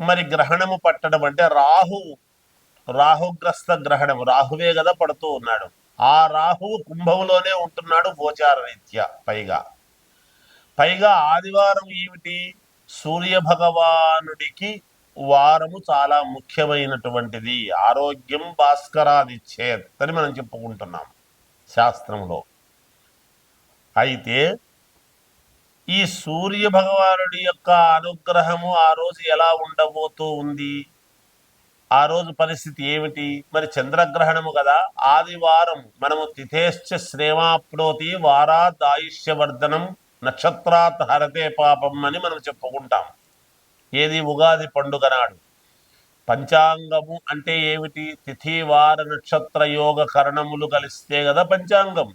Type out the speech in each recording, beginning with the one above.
మరి గ్రహణము పట్టడం అంటే రాహు రాహుగ్రస్త గ్రహణము. రాహువే కదా పడుతూ ఉన్నాడు. ఆ రాహువు కుంభంలోనే ఉంటున్నాడు గోచార రీత్యా పైగా. పైగా ఆదివారం ఏమిటి? సూర్య భగవానుడికి వారము చాలా ముఖ్యమైనటువంటిది. ఆరోగ్యం భాస్కరాదిచ్చేద్ అని మనం చెప్పుకుంటున్నాం శాస్త్రంలో. అయితే ఈ సూర్య భగవానుడి యొక్క అనుగ్రహము ఆ రోజు ఎలా ఉండబోతూ ఉంది? ఆ రోజు పరిస్థితి ఏమిటి? మరి చంద్రగ్రహణము కదా. ఆదివారం మనము తిథేశ్చ శ్రేమాప్నోతి వారాత్ ఆయుష్యవర్ధనం నక్షత్రాత్ హరతే పాపం అని మనం చెప్పుకుంటాం. ఏది ఉగాది పండుగ నాడు. పంచాంగము అంటే ఏమిటి? తిథి వార నక్షత్ర యోగ కరణములు కలిస్తే కదా పంచాంగం.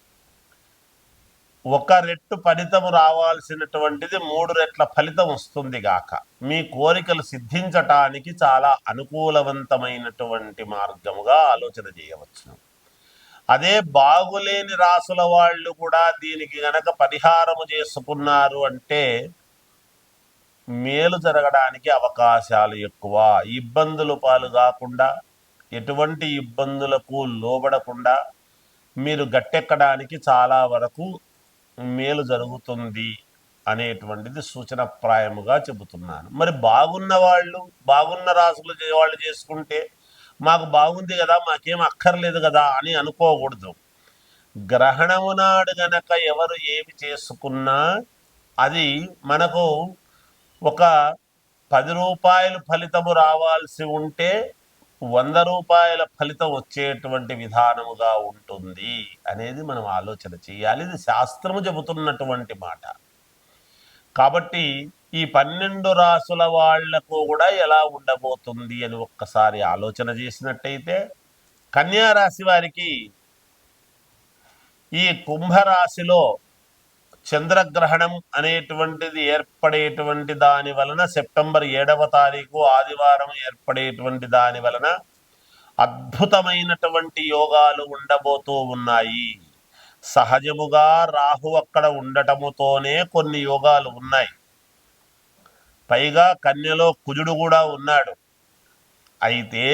ఒక రెట్టు ఫలితం రావాల్సినటువంటిది మూడు రెట్ల ఫలితం వస్తుంది గాక. మీ కోరికలు సిద్ధించటానికి చాలా అనుకూలవంతమైనటువంటి మార్గముగా ఆలోచన చేయవచ్చును. అదే బాగులేని రాసుల వాళ్ళు కూడా దీనికి గనక పరిహారము చేసుకున్నారు అంటే మేలు జరగడానికి అవకాశాలు ఎక్కువ. ఇబ్బందులు పాలు కాకుండా ఎటువంటి ఇబ్బందులకు లోబడకుండా మీరు గట్టెక్కడానికి చాలా వరకు మేలు జరుగుతుంది అనేటువంటిది సూచనప్రాయముగా చెబుతున్నాను. మరి బాగున్న వాళ్ళు బాగున్న రాసులు వాళ్ళు చేసుకుంటే మాకు బాగుంది కదా మాకేం అక్కర్లేదు కదా అని అనుకోకూడదు. గ్రహణము నాడు గనక ఎవరు ఏమి చేసుకున్నా అది మనకు ఒక పది రూపాయలు ఫలితము రావాల్సి ఉంటే వంద రూపాయల ఫలితం వచ్చేటువంటి విధానముగా ఉంటుంది అనేది మనం ఆలోచన చేయాలి. ఇది శాస్త్రము చెబుతున్నటువంటి మాట. కాబట్టి ఈ పన్నెండు రాసుల వాళ్ళకు కూడా ఎలా ఉండబోతుంది అని ఒక్కసారి ఆలోచన చేసినట్టయితే కన్యా రాశి వారికి ఈ కుంభరాశిలో చంద్రగ్రహణం అనేటువంటిది ఏర్పడేటువంటి దాని వలన సెప్టెంబర్ ఏడవ తారీఖు ఆదివారం ఏర్పడేటువంటి దాని వలన అద్భుతమైనటువంటి యోగాలు ఉండబోతూ ఉన్నాయి. సహజముగా రాహు అక్కడ ఉండటముతోనే కొన్ని యోగాలు ఉన్నాయి. పైగా కన్యలో కుజుడు కూడా ఉన్నాడు. అయితే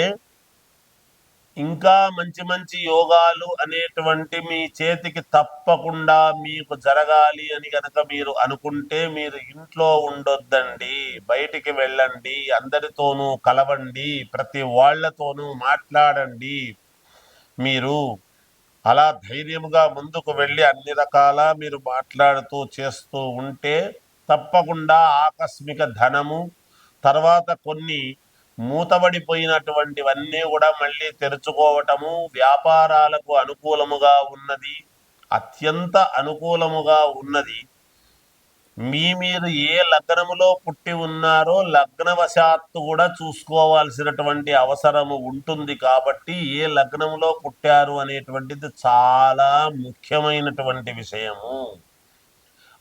ఇంకా మంచి మంచి యోగాలు అనేటువంటి మీ చేతికి తప్పకుండా మీకు జరగాలి అని కనుక మీరు అనుకుంటే మీరు ఇంట్లో ఉండొద్దండి. బయటికి వెళ్ళండి. అందరితోనూ కలవండి. ప్రతి వాళ్ళతోనూ మాట్లాడండి. మీరు అలా ధైర్యముగా ముందుకు వెళ్ళి అన్ని రకాల మీరు మాట్లాడుతూ చేస్తూ ఉంటే తప్పకుండా ఆకస్మిక ధనము తర్వాత కొన్ని మూతబడిపోయినటువంటివన్నీ కూడా మళ్ళీ తెరుచుకోవటము వ్యాపారాలకు అనుకూలముగా ఉన్నది. అత్యంత అనుకూలముగా ఉన్నది. మీ మీరు ఏ లగ్నములో పుట్టి ఉన్నారో లగ్నవశాత్తు కూడా చూసుకోవాల్సినటువంటి అవసరము ఉంటుంది కాబట్టి ఏ లగ్నములో పుట్టారు అనేటువంటిది చాలా ముఖ్యమైనటువంటి విషయము.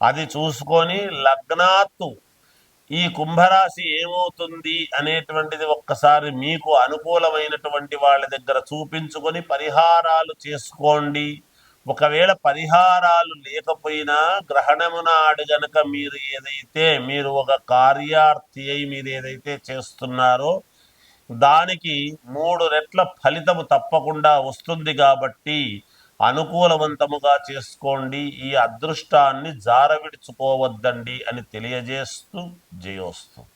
అది చూసుకొని లగ్నాత్తు ఈ కుంభరాశి ఏమవుతుంది అనేటువంటిది ఒక్కసారి మీకు అనుకూలమైనటువంటి వాళ్ళ దగ్గర చూపించుకొని పరిహారాలు చేసుకోండి. ఒకవేళ పరిహారాలు లేకపోయినా గ్రహణమున ఆడు గనక మీరు ఏదైతే మీరు ఒక కార్యార్థి అయి మీరు ఏదైతే చేస్తున్నారో దానికి మూడు రెట్ల ఫలితము తప్పకుండా వస్తుంది కాబట్టి అనుకూలవంతముగా చేసుకోండి. ఈ అదృష్టాన్ని జారవిడుచుకోవద్దండి అని తెలియజేస్తూ జయోస్తు.